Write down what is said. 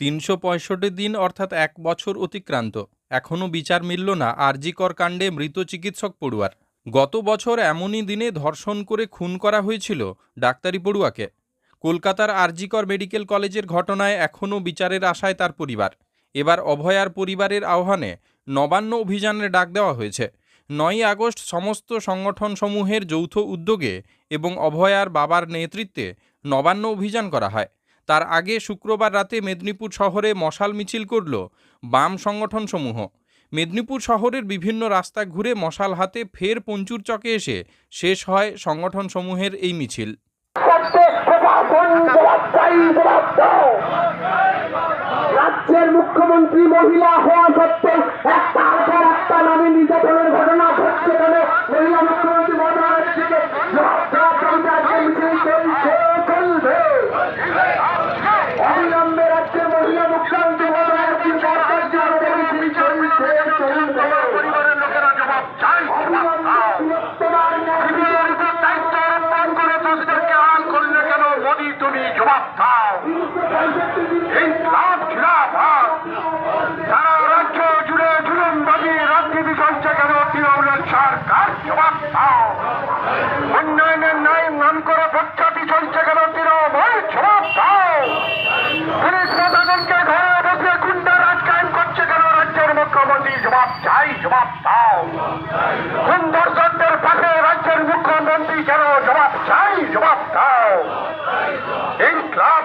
তিনশো পঁয়ষট্টি দিন অর্থাৎ এক বছর অতিক্রান্ত। এখনও বিচার মিলল না আরজিকর কাণ্ডে মৃত চিকিৎসক পড়ুয়ার। গত বছর এমনই দিনে ধর্ষণ করে খুন করা হয়েছিল ডাক্তারি পড়ুয়াকে। কলকাতার আরজিকর মেডিকেল কলেজের ঘটনায় এখনও বিচারের আশায় তার পরিবার। এবার অভয়ার পরিবারের আহ্বানে নবান্ন অভিযানের ডাক দেওয়া হয়েছে। নয়ই আগস্ট সমস্ত সংগঠনসমূহের যৌথ উদ্যোগে এবং অভয়ার বাবার নেতৃত্বে নবান্ন অভিযান করা হয়। তার আগে শুক্রবার রাতে মেদিনীপুর শহরে মশাল মিছিল করল বাম সংগঠনসমূহ। মেদিনীপুর শহরের বিভিন্ন রাস্তা ঘুরে মশাল হাতে ফের পঞ্চুর চকে এসে শেষ হয় সংগঠনসমূহের এই মিছিল। রাজ্যের মুখ্যমন্ত্রী মহিলা হওয়া সত্ত্বেও একটার পর একটা নামে নির্যাতনের ঘটনা ঘটছে কেন মহিলা নাম করে প্রখ্যাতি চলছে কেন তৃণমূল ঘরে বসে গুন্ডা রাজ কায়েম করছে কেন রাজ্যের মুখ্যমন্ত্রী জবাব চাই জবাব দাও সুন্দর দর্শকদের পাশে রাজ্যের মুখ্যমন্ত্রী কেন জবাব চাই জবাব দাও এই ক্লাব